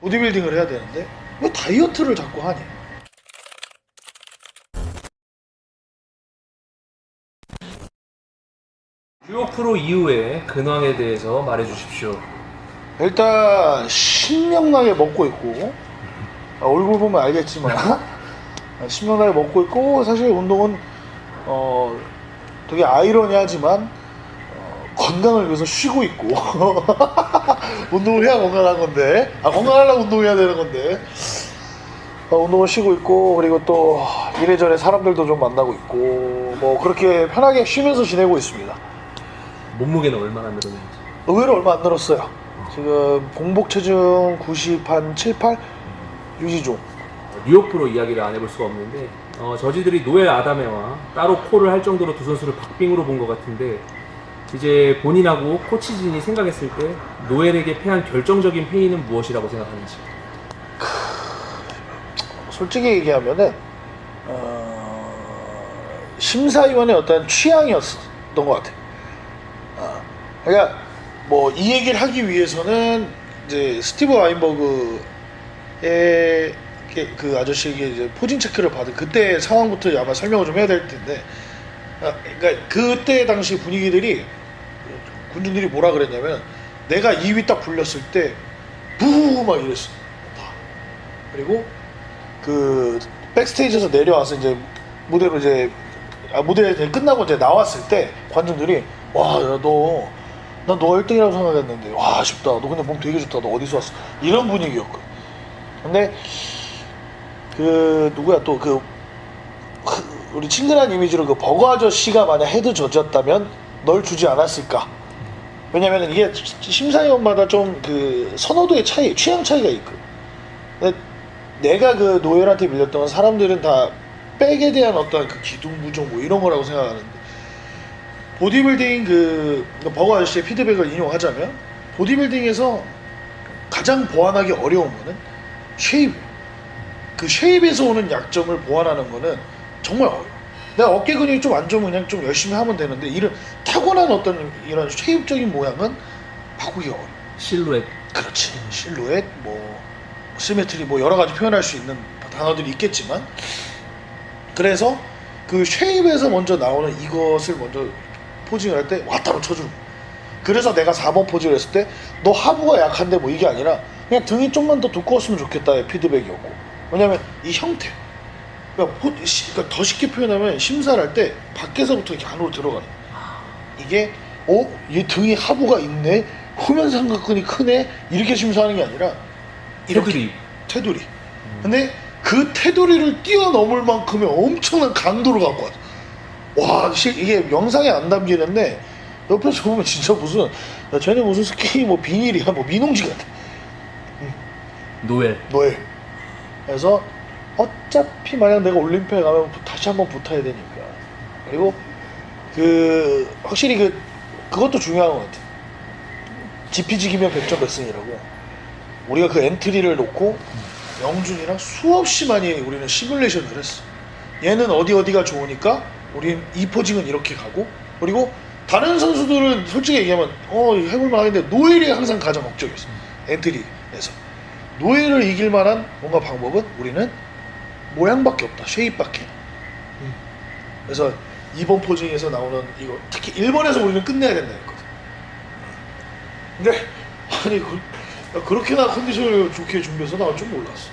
보디빌딩을 해야 되는데 왜 다이어트를 자꾸 하니? 뉴욕 프로 이후의 근황에 대해서 말해 주십시오. 일단 신명나게 먹고 있고 아, 얼굴 보면 알겠지만 아, 신명나게 먹고 있고 사실 운동은 어 되게 아이러니하지만 어, 건강을 위해서 쉬고 있고 운동을 해야 건강한 건데 아 건강하려고 운동해야 되는 건데 어, 운동을 쉬고 있고 그리고 또 이래저래 사람들도 좀 만나고 있고 뭐 그렇게 편하게 쉬면서 지내고 있습니다. 몸무게는 얼마나 늘었는지. 의외로 얼마 안 늘었어요. 지금 공복 체중 90한 7, 8 유지 중. 뉴욕 프로 이야기를 안 해볼 수가 없는데 어, 저지들이 노엘 아다메와 따로 콜을 할 정도로 두 선수를 박빙으로 본 것 같은데 이제 본인하고 코치진이 생각했을 때 노엘에게 패한 결정적인 페인은 무엇이라고 생각하는지. 솔직히 얘기하면은 어, 심사위원의 어떤 취향이었던 것 같아. 어, 그러니까 뭐 이 얘기를 하기 위해서는 이제 스티브 와인버그의 그- 그 아저씨에게 이제 포진 체크를 받은 그때 상황부터 아마 설명을 좀 해야 될 텐데, 아, 그러니까 그때 당시 분위기들이 군중들이 뭐라 그랬냐면 내가 2위 딱 불렸을 때 부후 막 이랬어. 다. 그리고 그 백스테이지에서 내려와서 이제 무대로 이제 아, 무대 이제 끝나고 이제 나왔을 때 관중들이 와너난너 1등이라고 생각했는데. 와 아쉽다. 너 근데 몸 되게 좋다. 너 어디서 왔어? 이런 분위기였거든. 근데 그 누구야? 또 그 우리 친근한 이미지로 그 버거 아저씨가 만약 헤드 저지였다면 널 주지 않았을까 왜냐면 이게 심사위원마다 좀 그 선호도의 차이 취향 차이가 있고. 내가 그 노엘한테 밀렸던 건 사람들은 다 백에 대한 어떤 그 기둥 부족 뭐 이런 거라고 생각하는데. 보디빌딩 그 버거 아저씨의 피드백을 인용하자면 보디빌딩에서 가장 보완하기 어려운 거는 쉐입. 그 쉐입에서 오는 약점을 보완하는 거는 정말 어려워 내가 어깨 근육이 좀 안 좋으면 그냥 좀 열심히 하면 되는데 이런 타고난 어떤 이런 쉐입적인 모양은 바꾸기가 어려워 실루엣. 그렇지. 실루엣 뭐 시메트리 뭐 여러 가지 표현할 수 있는 단어들이 있겠지만. 그래서 그 쉐입에서 먼저 나오는 이것을 먼저 포징을 할 때 왔다로 쳐주는. 그래서 내가 4번 포징을 했을 때 너 하부가 약한데 뭐 이게 아니라 그냥 등이 좀만 더 두꺼웠으면 좋겠다의 피드백이었고. 왜냐면 이 형태 그러니까, 시- 그러니까 더 쉽게 표현하면 심사를 할 때 밖에서부터 이렇게 안으로 들어가는. 이게 어? 얘 등이 하부가 있네? 후면 삼각근이 크네? 이렇게 심사하는 게 아니라 이렇게 테두리. 테두리. 근데 그 테두리를 뛰어넘을 만큼의 엄청난 강도를 갖고 왔어. 와, 실- 이게 영상에 안 담기는데 옆에서 보면 진짜 무슨 야, 쟤네 무슨 스키 뭐 비닐이야 뭐 민홍지 같아. 노엘. 뭐해? 그래서 어차피 만약 내가 올림피아에 가면 부- 다시 한번 붙어야 되니까. 그리고 그 확실히 그 그것도 중요한 것 같아. 지피지기면 100점 백승이라고. 우리가 그 엔트리를 놓고 영준이랑 수없이 많이 우리는 시뮬레이션을 했어. 얘는 어디 어디가 좋으니까 우린 이 포징은 이렇게 가고 그리고 다른 선수들은 솔직히 얘기하면 어 해볼 만한데 노엘이 항상 가장 목적이었어. 엔트리에서. 노예를 이길 만한 뭔가 방법은 우리는 모양밖에 없다. 쉐입밖에. 그래서 2번 포징에서 나오는 이거 특히 1번에서 우리는 끝내야 된다 했거든. 근데 아니 그, 야, 그렇게나 컨디션을 좋게 준비해서 나올 줄 몰랐어.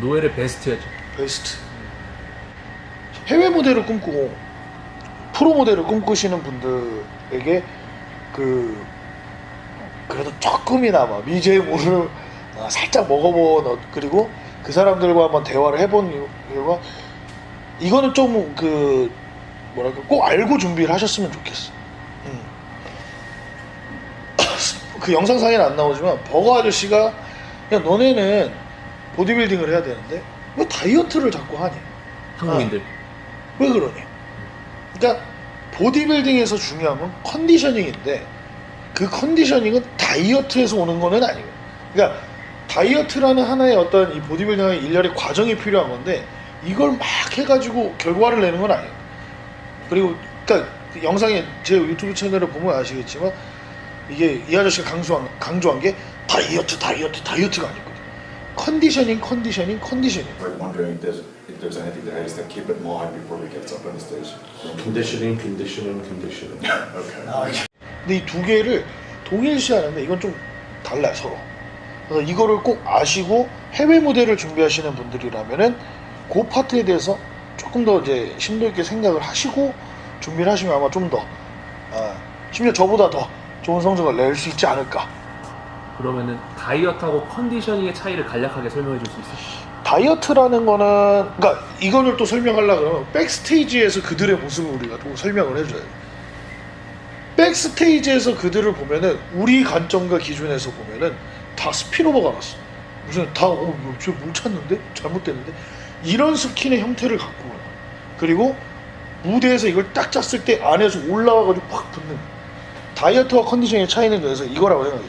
노엘의 베스트였죠. 베스트. 해외 모델을 꿈꾸고 프로 모델을 꿈꾸시는 분들에게 그 그래도 조금이나마 미제의 물을 어, 살짝 먹어본 어, 그리고 그 사람들과 한번 대화를 해본 이유- 이유가 이거는 좀 그 뭐랄까 꼭 알고 준비를 하셨으면 좋겠어. 음. 그 영상상에는 안 나오지만 버거 아저씨가 야 너네는 보디빌딩을 해야 되는데 왜 다이어트를 자꾸 하니? 한국인들. 왜 그러니? 그러니까 보디빌딩에서 중요한 건 컨디셔닝인데 그 컨디셔닝은 다이어트에서 오는 거는 아니에요. 그러니까 다이어트라는 하나의 어떤 이 보디빌딩의 일련의 과정이 필요한 건데 이걸 막 해가지고 결과를 내는 건 아니에요. 그리고 그러니까 그 영상에 제 유튜브 채널을 보면 아시겠지만 이게 이 아저씨가 강조한, 강조한 게 다이어트 다이어트 다이어트가 아니거든. 컨디셔닝, 컨디셔닝, 컨디셔닝. Right, wondering if there's, anything that is to keep in mind before he gets up on the stage. Conditioning, conditioning, conditioning. Okay. 근데 이 두 개를 동일시하는데 이건 좀 달라요 서로. 그래서 이거를 꼭 아시고 해외 무대를 준비하시는 분들이라면은 그 파트에 대해서 조금 더 이제 심도 있게 생각을 하시고 준비를 하시면 아마 좀 더, 아, 심지어 저보다 더 좋은 성적을 낼 수 있지 않을까. 그러면은 다이어트하고 컨디셔닝의 차이를 간략하게 설명해 줄 수 있어요? 다이어트라는 거는 그러니까 이거를 또 설명하려 그러면 백스테이지에서 그들의 모습을 우리가 또 설명을 해줘야 돼. 백스테이지에서 그들을 보면은 우리 관점과 기준에서 보면은 다 스피노버가 났어. 무슨 다 어, 저물 찼는데 잘못됐는데 이런 스킨의 형태를 갖고 와요. 그리고 무대에서 이걸 딱 짰을 때 안에서 올라와가지고 팍 붙는 다이어트와 컨디션의 차이는 그래서 이거라고 생각해요.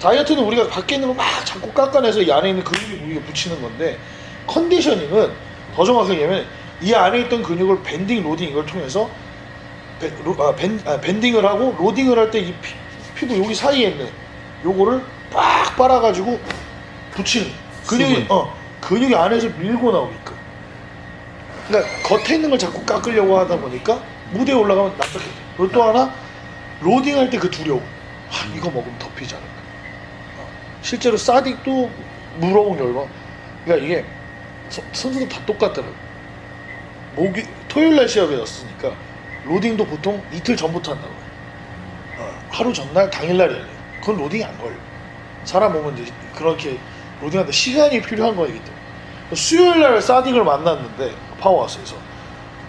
다이어트는 우리가 밖에 있는 거 막 자꾸 깎아내서 이 안에 있는 근육이 우리가 붙이는 건데 컨디셔닝은 더 정확하게 얘기하면 이 안에 있던 근육을 밴딩, 로딩 이걸 통해서 밴, 로, 아, 밴, 아, 밴딩을 하고 로딩을 할 때 이 피부 여기 사이에 있는 요거를 빡 빨아가지고 붙이는 근육이. 어 근육이 안에서 밀고 나오게끔. 그러니까 겉에 있는 걸 자꾸 깎으려고 하다 보니까 무대에 올라가면 납작해 그리고 또 하나 로딩할 때 그 두려움. 아, 이거 먹으면 덮이지 않을까. 어, 실제로 사딕도 물어본 결과 그러니까 이게 서- 선수들 다 똑같더라고 목이 토요일 날 시합이었으니까 로딩도 보통 이틀 전부터 한다고 해요. 어, 하루 전날 당일날 해야 돼요. 그건 로딩이 안 걸려 사람 몸은 이제 그렇게 로딩하는데 시간이 필요한 거이기 때문에. 수요일 날 사딕을 만났는데 파워하우스에서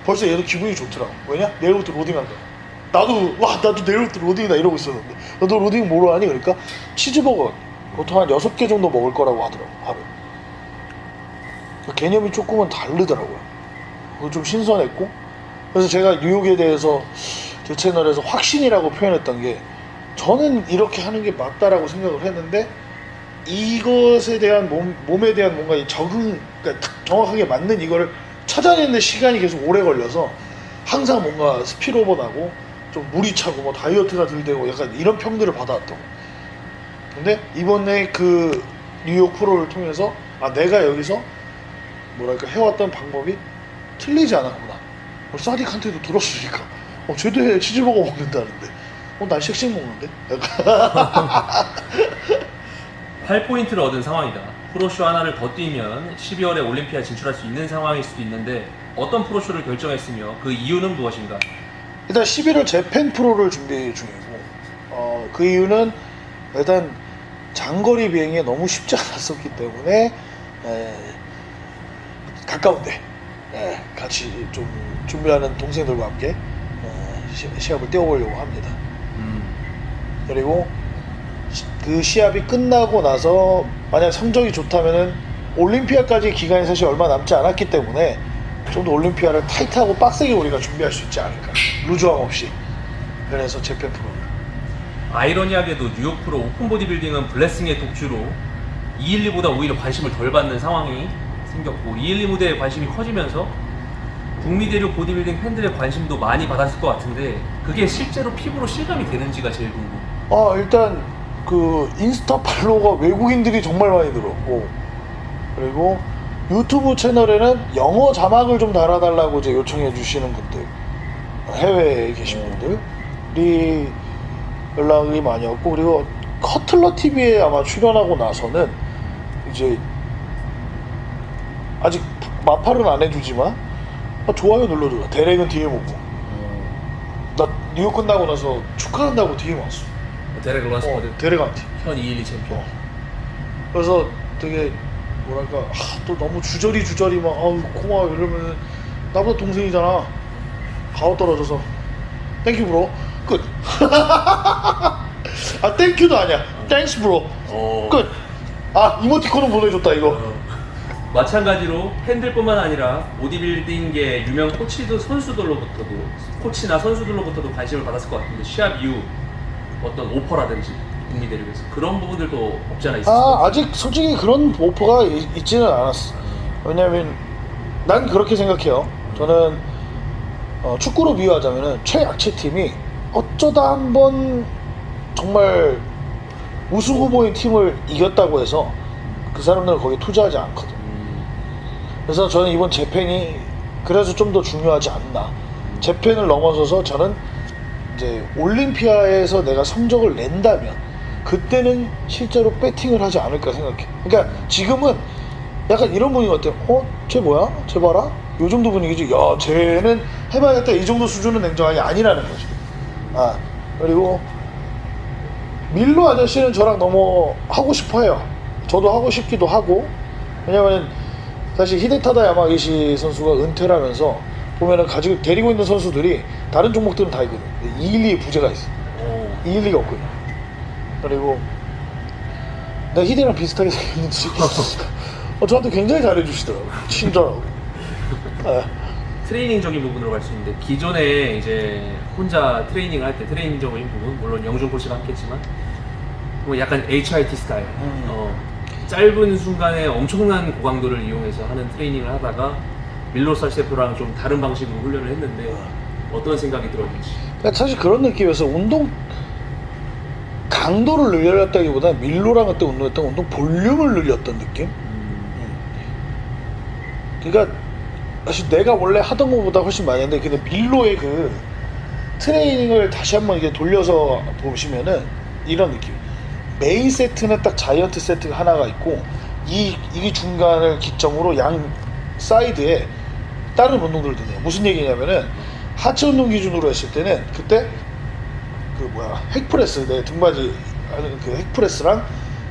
벌써 얘도 기분이 좋더라고. 왜냐? 내일부터 로딩한다. 나도 와 나도 내일부터 로딩이다 이러고 있었는데. 너 로딩 뭐로 하니? 그러니까 치즈버거. 보통 한 6개 정도 먹을 거라고 하더라고 하루 그 개념이 조금은 다르더라고요. 그거 좀 신선했고. 그래서 제가 뉴욕에 대해서 제 채널에서 확신이라고 표현했던 게 저는 이렇게 하는 게 맞다라고 생각을 했는데 이것에 대한 몸, 몸에 대한 뭔가 이 적응 그러니까 딱 정확하게 맞는 이거를 찾아내는 시간이 계속 오래 걸려서 항상 뭔가 스피로버 나고 좀 물이 차고 뭐 다이어트가 덜 되고 약간 이런 평들을 받아왔던 근데 이번에 그 뉴욕 프로를 통해서 아 내가 여기서 뭐랄까 해왔던 방법이 틀리지 않았구나. 어, 사딕한테도 들었으니까. 어 쟤도 해 치즈버거 먹는다는데 어난 쉑쉑 먹는데 약간 8포인트를 얻은 상황이다. 프로쇼 하나를 더 뛰면 12월에 올림피아 진출할 수 있는 상황일 수도 있는데 어떤 프로쇼를 결정했으며 그 이유는 무엇인가? 일단 11월 재팬 프로를 준비 중이고 어, 그 이유는 일단 장거리 비행이 너무 쉽지 않았었기 때문에 에, 가까운데 에, 같이 좀 준비하는 동생들과 함께 어, 시, 시합을 뛰어보려고 합니다. 음, 그리고 시- 그 시합이 끝나고 나서 만약 성적이 좋다면은 올림피아까지 기간이 사실 얼마 남지 않았기 때문에 좀 더 올림피아를 타이트하고 빡세게 우리가 준비할 수 있지 않을까. 루즈함 없이. 그래서 재팬 프로를 아이러니하게도 뉴욕 프로 오픈 보디빌딩은 블레싱의 독주로 212보다 오히려 관심을 덜 받는 상황이 생겼고 212 무대에 관심이 커지면서 북미 대륙 보디빌딩 팬들의 관심도 많이 받았을 것 같은데 그게 실제로 피부로 실감이 되는지가 제일 궁금. 아 일단 그 인스타 팔로워가 외국인들이 정말 많이 들었고 그리고 유튜브 채널에는 영어 자막을 좀 달아달라고 이제 요청해 주시는 분들 해외에 계신 분들이 연락이 많이 왔고 그리고 커틀러 TV에 아마 출연하고 나서는 이제 아직 마팔은 안 해주지만 아, 좋아요 눌러줘요. 대랭은 DM 오고. 나 뉴욕 끝나고 나서 축하한다고 DM 왔어 데렉 어, 런스퍼드 데레간티. 현 212 챔피언. 어. 그래서 되게 뭐랄까 아, 또 너무 주저리 주저리 막 아우 고마워 이러면 나보다 동생이잖아. 가오 떨어져서 땡큐 브로 끝. 아 땡큐도 아니야. 땡스 브로 어. 끝. 아 이모티콘은 보내줬다 이거. 어, 마찬가지로 팬들뿐만 아니라 보디빌딩계 유명 코치도 선수들로부터도 코치나 선수들로부터도 관심을 받았을 것 같은데 시합 이후 어떤 오퍼라든지 북미 대륙에서 그런 부분들도 없지 않아 것 아. 아직 솔직히 그런 오퍼가 있- 있지는 않았어. 왜냐면 난 그렇게 생각해요. 저는 어, 축구로 비유하자면은 최약체 팀이 어쩌다 한번 정말 우승 후보인 팀을 이겼다고 해서 그 사람들은 거기에 투자하지 않거든. 그래서 저는 이번 재팬이 그래서 좀 더 중요하지 않나. 재팬을 넘어서서 저는 이제 올림피아에서 내가 성적을 낸다면 그때는 실제로 배팅을 하지 않을까 생각해. 그러니까 지금은 약간 이런 분위기 같아. 어? 쟤 뭐야? 쟤 봐라? 요 정도 분위기지. 야, 쟤는 해봐야겠다. 이 정도 수준은 냉정하게 아니라는 거지. 아, 그리고 밀로 아저씨는 저랑 너무 하고 싶어 해요. 저도 하고 싶기도 하고. 왜냐면 사실 히데타다 야마기시 선수가 은퇴를 하면서 보면은 가지고 데리고 있는 선수들이 다른 종목들은 다 있거든. 2, 1, 2에 부재가 있어. 2, 1, 2가 없거든. 그리고 내가 히데랑 비슷하게 생겼는지 어, 저한테 굉장히 잘해주시더라고요. 친절하고. 아, 트레이닝적인 부분으로 갈 수 있는데 기존에 이제 혼자 트레이닝을 할 때 트레이닝적인 부분 물론 영준 코치가 함께했지만 뭐 약간 HIT 스타일 음. 어, 짧은 순간에 엄청난 고강도를 이용해서 하는 트레이닝을 하다가 밀로 살세프랑 좀 다른 방식으로 훈련을 했는데 어떤 생각이 들었는지 그러니까 사실 그런 느낌이어서 운동 강도를 늘렸다기보다 밀로랑 그때 운동했던 운동 볼륨을 늘렸던 느낌? 그러니까 사실 내가 원래 하던 것보다 훨씬 많이 했는데 근데 밀로의 그 트레이닝을 다시 한번 이게 돌려서 보시면은 이런 느낌. 메인 세트는 딱 자이언트 세트가 하나가 있고 이, 이 중간을 기점으로 양 사이드에 다른 운동들도 있네요. 무슨 얘기냐면은 하체 운동 기준으로 했을 때는 그때 그 뭐야 핵프레스 내 등받이 아니 그 핵프레스랑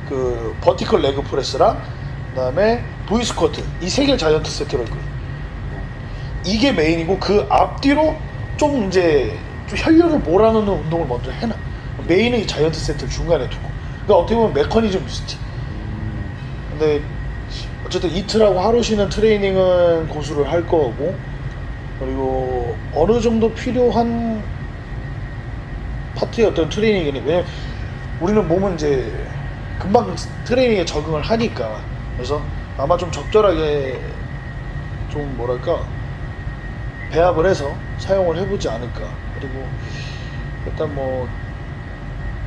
그 버티컬 레그 프레스랑 그다음에 V 스쿼트 이 세개 자이언트 세트로 했거든. 이게 메인이고 그 앞뒤로 좀 이제 좀 혈류를 몰아넣는 운동을 먼저 해놔. 메인은 이 자이언트 세트를 중간에 두고. 그러니까 어떻게 보면 메커니즘 비슷해. 근데 어쨌든 이틀하고 하루 쉬는 트레이닝은 고수를 할 거고 그리고 어느 정도 필요한 파트의 어떤 트레이닝이니 왜냐면 우리는 몸은 이제 금방 트레이닝에 적응을 하니까. 그래서 아마 좀 적절하게 좀 뭐랄까 배합을 해서 사용을 해보지 않을까. 그리고 일단 뭐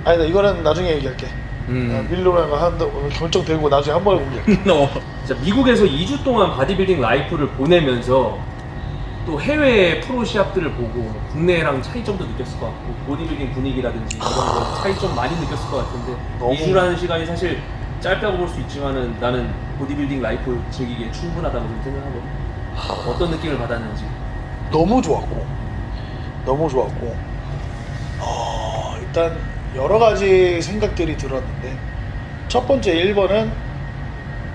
아니다 이거는 나중에 얘기할게 음. 아, 밀로랑 한다 결정되고 나중에 한 번에 공개. 어. 진짜 미국에서 2주 동안 바디빌딩 라이프를 보내면서 또 해외 프로 시합들을 보고 국내랑 차이점도 느꼈을 것 같고 보디빌딩 분위기라든지 이런 거 차이점 많이 느꼈을 것 같은데 너무- 2주라는 시간이 사실 짧다고 볼 수 있지만은 나는 보디빌딩 라이프 즐기기에 충분하다고 좀 생각하거든. 어떤 느낌을 받았는지. 너무 좋았고. 너무 좋았고. 어, 일단 여러 가지 생각들이 들었는데 첫 번째 1번은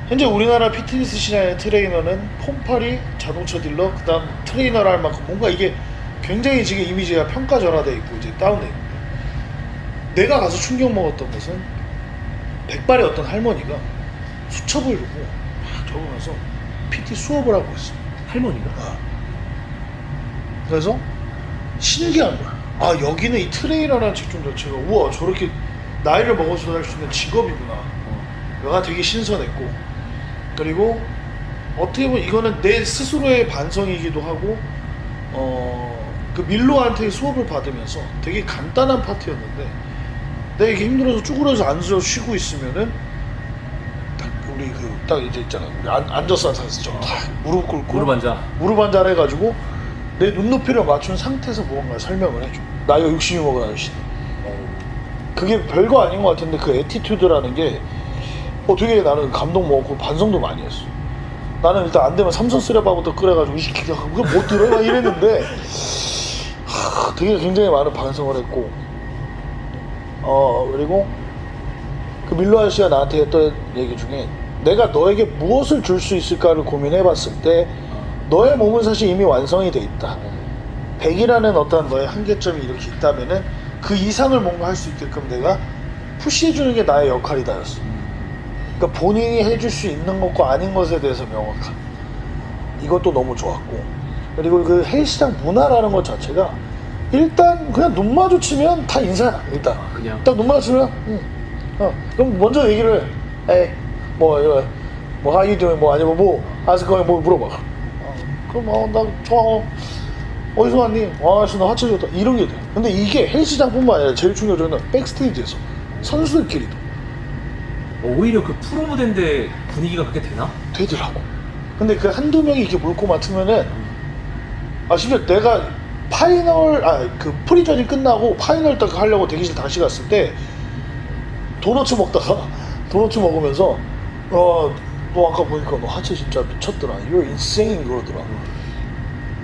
현재 우리나라 피트니스 시장의 트레이너는 폼팔이 자동차 딜러 그다음 트레이너를 할 만큼 뭔가 이게 굉장히 지금 이미지가 평가절하돼 있고 이제 다운돼 있는데 내가 가서 충격 먹었던 것은 백발의 어떤 할머니가 수첩을 두고 막 적으면서 PT 수업을 하고 있어 할머니가? 그래서 신기한 거야. 아 여기는 이 트레이너라는 직종 자체가 우와 저렇게 나이를 먹어서 할 수 있는 직업이구나. 내가 되게 신선했고. 그리고 어떻게 보면 이거는 내 스스로의 반성이기도 하고 어그 밀로한테 수업을 받으면서 되게 간단한 파트였는데 내가 이게 힘들어서 쭈그려서 앉아서 쉬고 있으면은 딱 우리 그 딱 이제 있잖아. 우리 앉, 앉아서 한 상태죠 딱 무릎 꿇고 무릎 앉아. 무릎 앉아 해가지고 내 눈높이를 맞춘 상태에서 무언가 설명을 해줘. 나이가 60이 먹은 아저씨. 그게 별거 아닌 것 같은데 그 에티튜드라는 게 어, 되게 나는 감동 먹고 반성도 많이 했어. 나는 일단 안 되면 삼선 쓰레바부터 끓여가지고 이 새끼가 그거 못 들어? 막 이랬는데 하, 되게 굉장히 많은 반성을 했고 어 그리고 그 밀로 아저씨가 나한테 했던 얘기 중에 내가 너에게 무엇을 줄 수 있을까를 고민해봤을 때 너의 몸은 사실 이미 완성이 돼 있다. 100이라는 어떤 너의 한계점이 이렇게 있다면은 그 이상을 뭔가 할 수 있게끔 내가 푸시해주는 게 나의 역할이다였어. 그러니까 본인이 해줄 수 있는 것과 아닌 것에 대해서 명확한. 이것도 너무 좋았고. 그리고 그 헬스장 문화라는 것 자체가 일단 그냥 눈 마주치면 다 인사야, 일단. 아, 그냥 딱 눈 마주치면, 응. 어, 그럼 먼저 얘기를 해. 에이, 뭐, 이거, 뭐, how you doing? 뭐, 아니면 뭐, 아스커에 뭐 물어봐. 어, 그럼, 어, 나 좋아. 어디서 왔니? 와, 씨, 나 하체 좋다. 이런 게 돼. 근데 이게 헬스장뿐만 아니라 제일 중요한 건 백스테이지에서 선수들끼리도. 어, 오히려 그 프로 무대인데 분위기가 그렇게 되나? 되더라고. 근데 그 한두 명이 이렇게 물고 맡으면은 아 심지어 내가 파이널 아 그 프리전이 끝나고 파이널 딱 하려고 대기실 다시 갔을 때 도너츠 먹다가 도너츠 먹으면서 어 너 아까 보니까 너 하체 진짜 미쳤더라. You're insane 그러더라.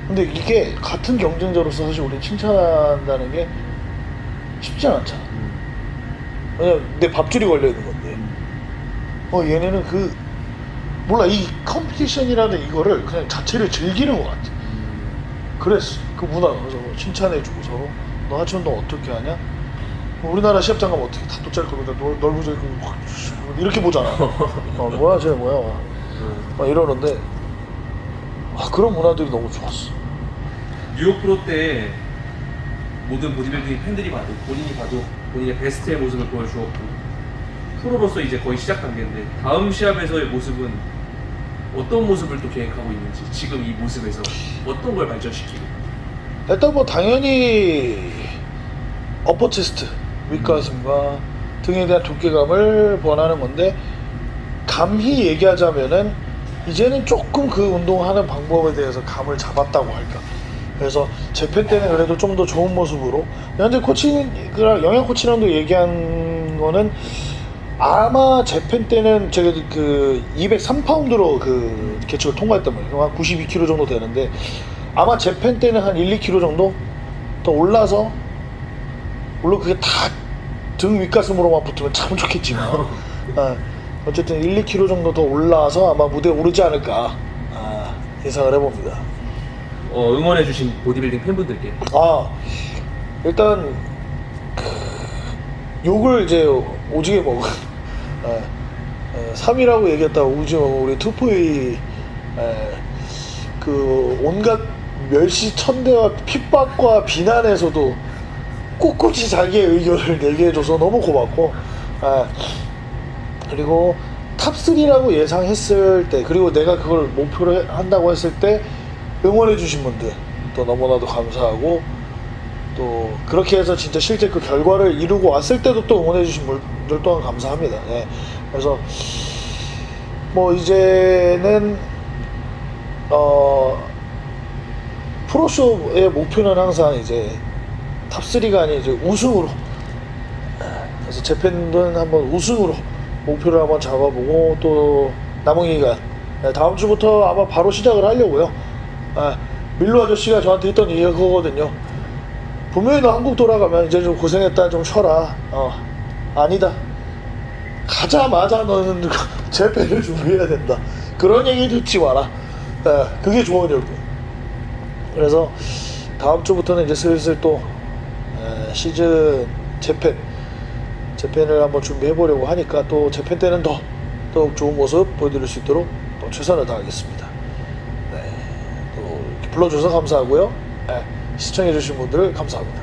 근데 이게 같은 경쟁자로서 사실 우리 칭찬한다는 게 쉽지 않잖아. 왜냐면 내 밥줄이 걸려 있는 건데. 어 얘네는 그 몰라 이 컴피티션이라는 이거를 그냥 자체를 즐기는 것 같아. 그랬어 그 문화가 그래서 뭐 칭찬해주고 서로 너 하체 운동 어떻게 하냐? 뭐 우리나라 시합장 가면 어떻게 다 도짤 거면 넓 넓어져 있고 확 이렇게 보잖아. 어 뭐야 쟤 뭐야. 막. 이러는데 아 그런 문화들이 너무 좋았어. 뉴욕 프로 때 모든 보디빌딩 팬들이 봐도 본인이 봐도 본인의 베스트의 모습을 보여주었고 프로로서 이제 거의 시작 단계인데 다음 시합에서의 모습은 어떤 모습을 또 계획하고 있는지 지금 이 모습에서 어떤 걸 발전시키고 일단 뭐 당연히 어퍼 체스트 윗가슴과 등에 대한 두께감을 원하는 건데 감히 얘기하자면은 이제는 조금 그 운동하는 방법에 대해서 감을 잡았다고 할까 그래서 재팬 때는 그래도 좀 더 좋은 모습으로 현재 코치랑 영양 코치랑도 얘기한 거는 아마 재팬 때는 제가 그 203파운드로 그 개측을 통과했단 말이에요. 한 92kg 정도 되는데 아마 재팬 때는 한 1, 2kg 정도 더 올라서 물론 그게 다 등 윗가슴으로만 붙으면 참 좋겠지만 아, 어쨌든 1, 2kg 정도 더 올라서 아마 무대에 오르지 않을까 아, 예상을 해봅니다. 어, 응원해주신 보디빌딩 팬분들께 아 일단 그, 욕을 이제 오지게 먹은 에, 에, 3위라고 얘기했다가 오지게 먹은 우리 투포이 에, 그 온갖 멸시 천대와 핍박과 비난에서도 꿋꿋이 자기의 의견을 내게 해줘서 너무 고맙고 에, 그리고 탑3라고 예상했을 때 그리고 내가 그걸 목표로 해- 한다고 했을 때 응원해 주신 분들 또 너무나도 감사하고 또 그렇게 해서 진짜 실제 그 결과를 이루고 왔을 때도 또 응원해 주신 분들 또한 감사합니다. 예. 그래서 뭐 이제는 어 프로쇼의 목표는 항상 이제 탑3가 아닌 이제 우승으로 예. 그래서 재팬은 한번 우승으로 목표를 한번 잡아보고 또 남은 기간 예, 다음 주부터 아마 바로 시작을 하려고요. 아, 밀로 아저씨가 저한테 했던 얘기가 그거거든요. 분명히 너 한국 돌아가면 이제 좀 고생했다 좀 쉬어라. 어 아니다. 가자마자 너는 재패를 준비해야 된다. 그런 얘기 듣지 마라. 예, 그게 조언이었고. 그래서 다음 주부터는 이제 슬슬 또 에, 시즌 재팬 재팬을 한번 준비해 보려고 하니까 또 재팬 때는 더 더욱 좋은 모습 보여드릴 수 있도록 또 최선을 다하겠습니다. 네, 또 불러주셔서 감사하고요. 네, 시청해주신 분들 감사합니다.